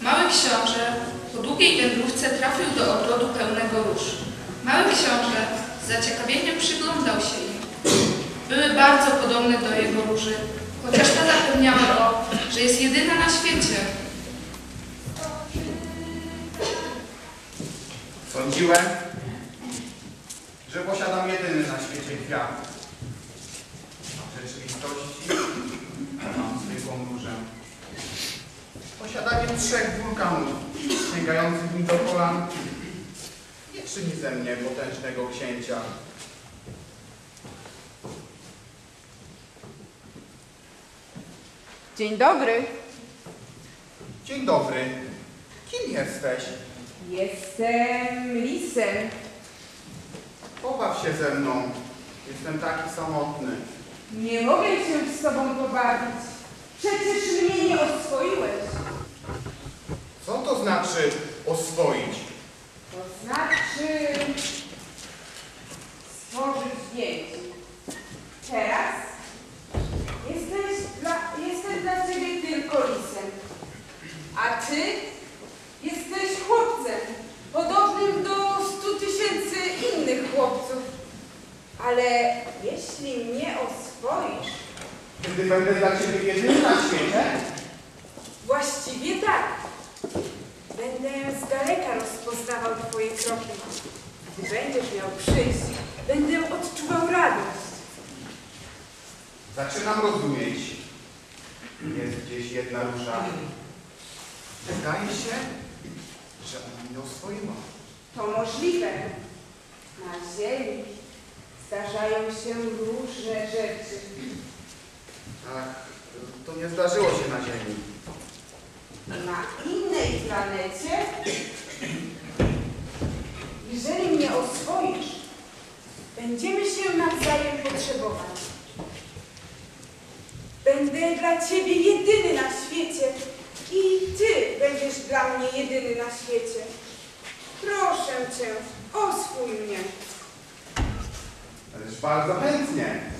Mały książę po długiej wędrówce trafił do ogrodu pełnego róż. Mały książę z zaciekawieniem przyglądał się im. Były bardzo podobne do jego róży, chociaż ta zapewniała go, że jest jedyna na świecie. Sądziłem, że posiadam jedyny na świecie kwiat. W rzeczywistości mam zwykłą różę. Posiadanie trzech wulkanów sięgających mi do kolan nie czyni ze mnie potężnego księcia. Dzień dobry. Dzień dobry. Kim jesteś? Jestem lisem. Pobaw się ze mną. Jestem taki samotny. Nie mogę się z tobą pobawić. Przecież mnie nie oswoiłeś. Co to znaczy oswoić? To znaczy stworzyć więzi. Teraz jesteś dla, jestem dla ciebie tylko lisem. A ty jesteś chłopcem, podobnym do stu tysięcy innych chłopców. Ale jeśli mnie oswoisz, Gdy będę dla ciebie jedyny na świecie, właściwie tak. Będę z daleka twoje kroki. Gdy będziesz miał przyjść, będę odczuwał radość. Zaczynam rozumieć. Jest gdzieś jedna róża. Wydaje się, że ona mnie oswoiła. To możliwe. Na ziemi zdarzają się różne rzeczy. Tak, to nie zdarzyło się na Ziemi. Na innej planecie, jeżeli mnie oswoisz, będziemy się nawzajem potrzebować. Będę dla ciebie jedyny na świecie i ty będziesz dla mnie jedyny na świecie. Proszę cię, oswój mnie. Ależ bardzo chętnie.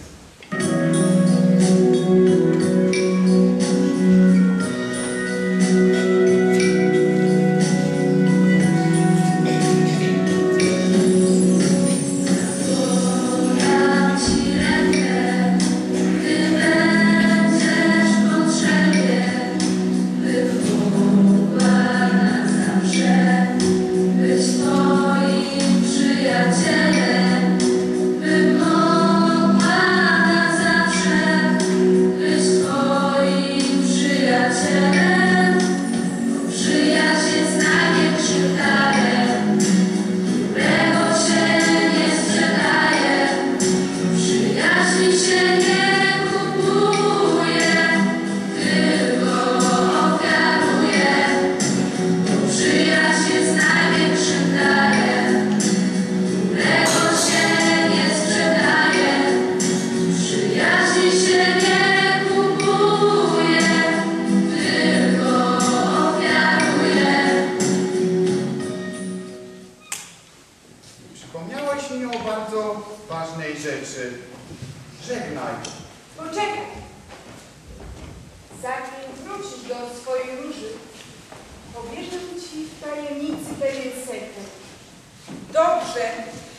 Dobrze,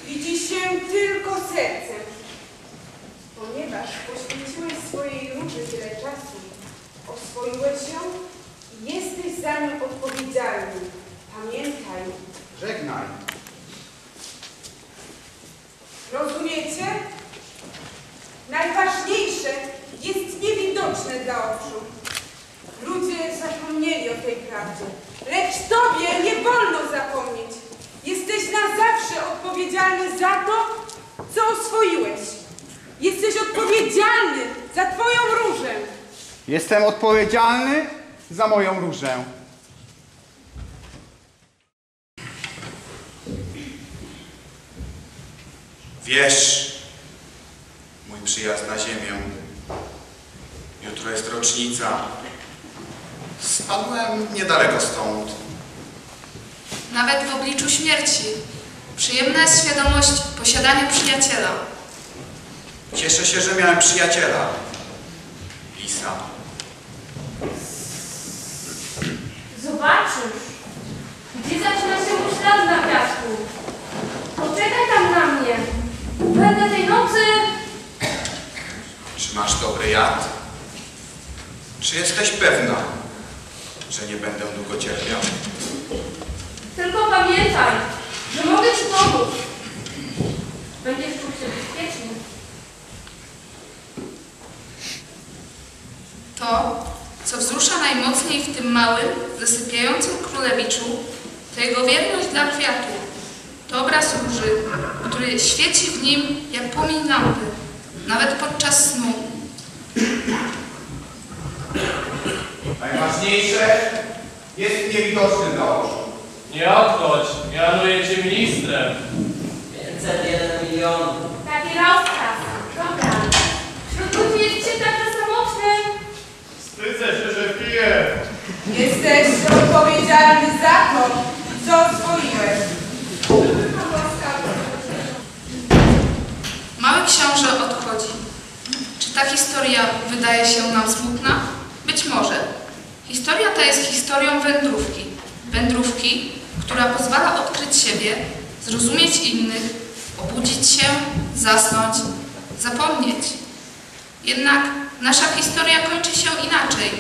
widzi się tylko sercem. Ponieważ poświęciłeś swojej róży tyle czasu, oswoiłeś ją i jesteś za nią odpowiedzialny. Pamiętaj, Żegnaj. rozumiecie? Najważniejsze jest niewidoczne dla oczu. Ludzie zapomnieli o tej prawdzie, lecz tobie nie wolno zapomnieć. Zawsze odpowiedzialny za to, co oswoiłeś. Jesteś odpowiedzialny za twoją różę. Jestem odpowiedzialny za moją różę. Wiesz, mój przyjazd na ziemię. Jutro jest rocznica. Spadłem niedaleko stąd. Nawet w obliczu śmierci. Przyjemna jest świadomość posiadania przyjaciela. Cieszę się, że miałem przyjaciela. Lisa. Zobaczysz, gdzie zaczyna się mój ślad na piasku. Poczekaj tam na mnie. Będę tej nocy... Czy masz dobry jad? Czy jesteś pewna, że nie będę długo cierpiał? Tylko pamiętaj, że mogę ci pomóc. Będziesz czuł się bezpiecznie. To, co wzrusza najmocniej w tym małym, zasypiającym królewiczu, to jego wierność dla kwiatu. To obraz róży, który świeci w nim jak płomień lampy, nawet podczas snu. Najważniejsze jest niewidoczny dla oczu. Nie odchodź, mianuję cię ministrem. 501 milionów. Taki rozkaz. Dobra. Wśród ludzi jest cię tak samotny. Wstydzę się, że piję. Jesteś odpowiedzialny za to, co oswoiłeś. Mały książę odchodzi. Czy ta historia wydaje się nam smutna? Być może. Historia ta jest historią wędrówki. Wędrówki, która pozwala odkryć siebie, zrozumieć innych, obudzić się, zasnąć, zapomnieć. Jednak nasza historia kończy się inaczej.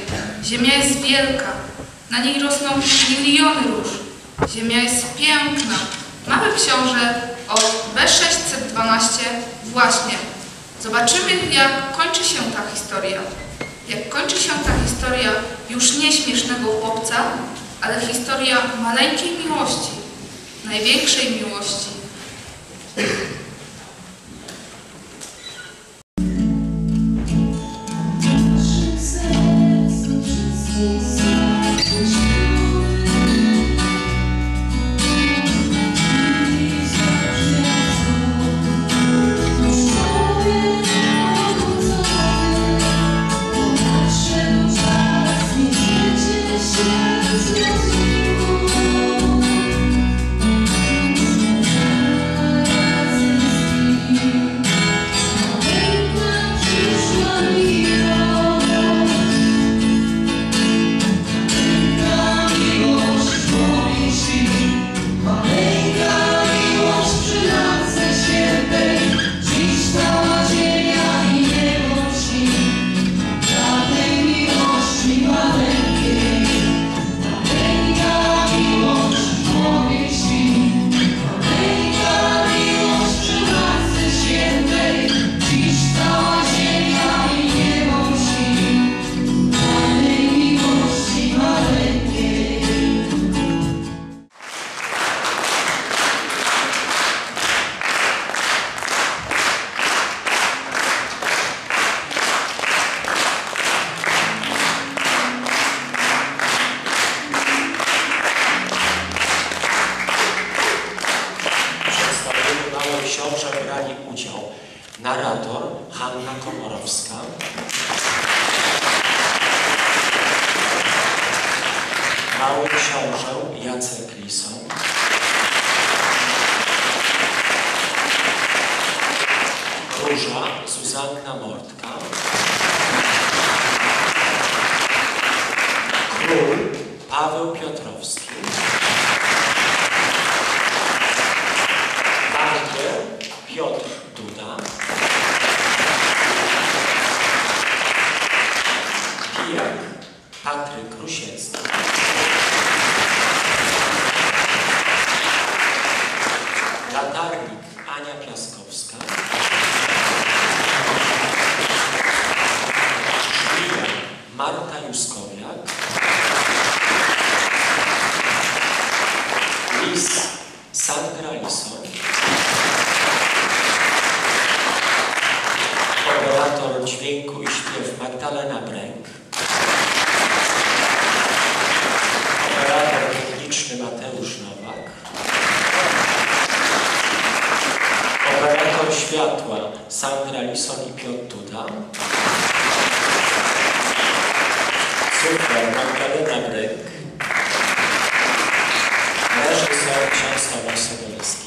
Ziemia jest wielka. Na niej rosną miliony róż. Ziemia jest piękna. Mały książę od B612 właśnie. Zobaczymy, jak kończy się ta historia. Jak kończy się ta historia już nie śmiesznego chłopca, ale historia maleńkiej miłości, największej miłości. Paweł Piotrowski, Bankier Piotr Duda. Pijak Patryk Rusiecki. Latarnik Ania Piaskowska. Żmija Marta Juskowiak. światła Sandra Lison i Piotr Duda. Super, Magdalena Bryk. Reżyser ksiądz Tomasz Sobolewski.